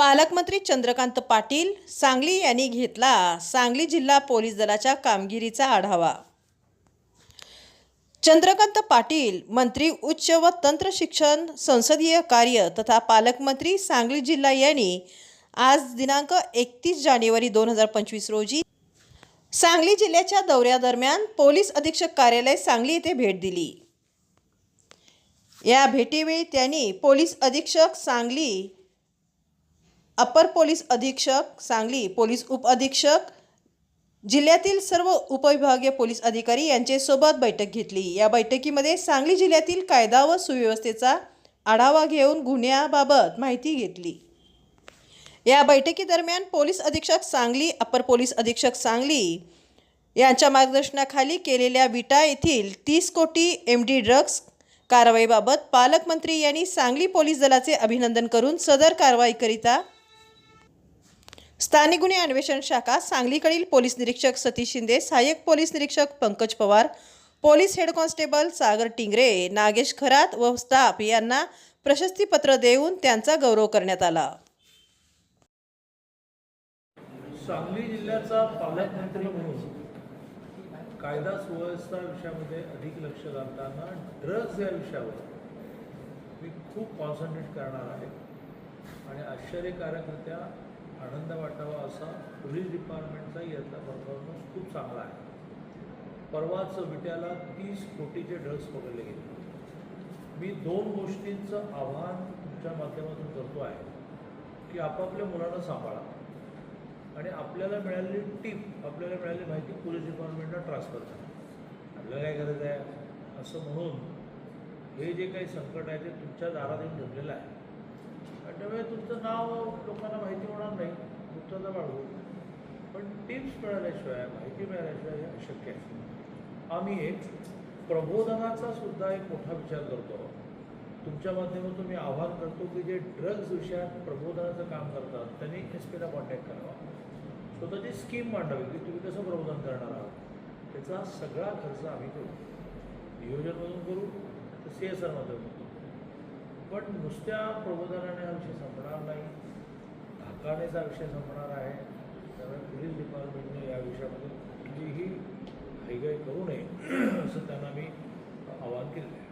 पालकमंत्री चंद्रकांत पाटील सांगली यांनी घेतला सांगली जिल्हा पोलीस दलाच्या कामगिरीचा आढावा. चंद्रकांत पाटील मंत्री उच्च व तंत्र शिक्षण संसदीय कार्य तथा पालकमंत्री सांगली जिल्हा यांनी आज दिनांक एकतीस जानेवारी दोन हजार पंचवीस रोजी सांगली जिल्ह्याच्या दौऱ्यादरम्यान पोलीस अधीक्षक कार्यालय सांगली येथे भेट दिली. या भेटीवेळी त्यांनी पोलीस अधीक्षक सांगली अपर पोलीस अधीक्षक सांगली पोलीस उपअधीक्षक जिल्ह्यातील सर्व उपविभागीय पोलीस अधिकारी यांच्यासोबत बैठक घेतली. या बैठकीमध्ये सांगली जिल्ह्यातील कायदा व सुव्यवस्थेचा आढावा घेऊन गुन्ह्याबाबत माहिती घेतली. या बैठकीदरम्यान पोलीस अधीक्षक सांगली अपर पोलीस अधीक्षक सांगली यांच्या मार्गदर्शनाखाली केलेल्या विटा येथील तीस कोटी एम डी ड्रग्ज कारवाईबाबत पालकमंत्री यांनी सांगली पोलीस दलाचे अभिनंदन करून सदर कारवाईकरिता स्थानिक गुन्हे अन्वेषण शाखा सांगलीकडील पोलीस निरीक्षक सतीश शिंदे सहाय्यक पोलीस निरीक्षक Pankaj Pawar police head constable Sagar Tingre Nagesh Kharat व स्टाफ यांना प्रशस्तीपत्र देऊन त्यांचा गौरव करण्यात आला. सांगली जिल्ह्याचा पालकमंत्री म्हणून कायदा सुव्यवस्था विषयामध्ये अधिक लक्ष घालताना ड्रग्ज या विषयावर मी खूप कॉन्सन्ट्रेट करणार आहे. आणि आश्चर्यकारकरित्या आनंद वाटावा असा पोलीस डिपार्टमेंटचा यातला परफॉर्मन्स खूप चांगला आहे. परवाच विट्याला तीस कोटीचे ड्रग्स पकडले गेले. मी दोन गोष्टींचं आव्हान तुमच्या माध्यमातून करतो आहे की आपापल्या मुलांना सांभाळा. आणि आपल्याला मिळालेली टीप आपल्याला मिळालेली माहिती पोलीस डिपार्टमेंटला ट्रान्सफर करा. आपल्याला काय गरज आहे? असं म्हणून हे जे काही संकट आहे ते तुमच्या दारात येऊन ठेवलेलं आहे. तुमचं नाव लोकांना माहिती होणार नाही गुप्तता वाढवू पण टिप्स मिळाल्याशिवाय माहिती मिळाल्याशिवाय हे अशक्य आहे. आम्ही एक प्रबोधनाचा सुद्धा एक मोठा विचार करतो. तुमच्या माध्यमातून मी आवाहन करतो की जे ड्रग्ज विषयात प्रबोधनाचं काम करतात त्यांनी एस पीला कॉन्टॅक्ट करावा. स्वतःची स्कीम मांडावी की तुम्ही कसं प्रबोधन करणार आहात. त्याचा सगळा खर्च आम्ही करू. नियोजनमधून करू तर सी एस आरमधून करू. पण नुसत्या प्रबोधनाने हा विषय संपणार नाही. धाकानेच विषय संपणार आहे. त्यामुळे पोलीस डिपार्टमेंटने या विषयामध्ये कुठलीही हायगाई करू नये असं त्यांना मी आवाहन केलेलं आहे.